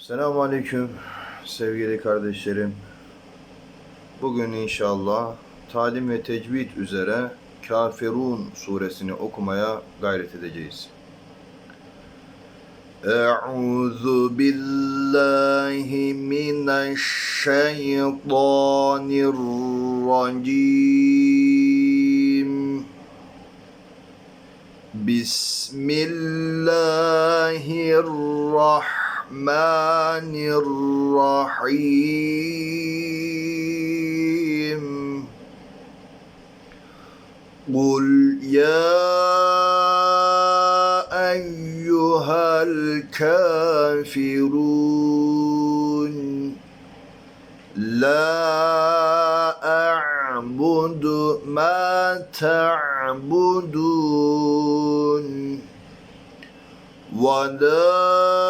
Selamun Aleyküm sevgili kardeşlerim. Bugün inşallah talim ve tecvid üzere Kafirun suresini okumaya gayret edeceğiz. Euzu billahi mineşşeytanirracim. Bismillahirrahmanirrahim. قل يا أيها الكافرون لا أعبد ما تعبدون ولا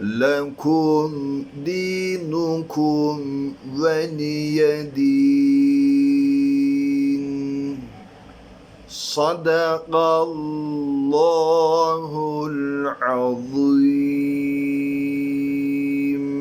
Lekum dinukum ve niyedin. Sadakallahul azim.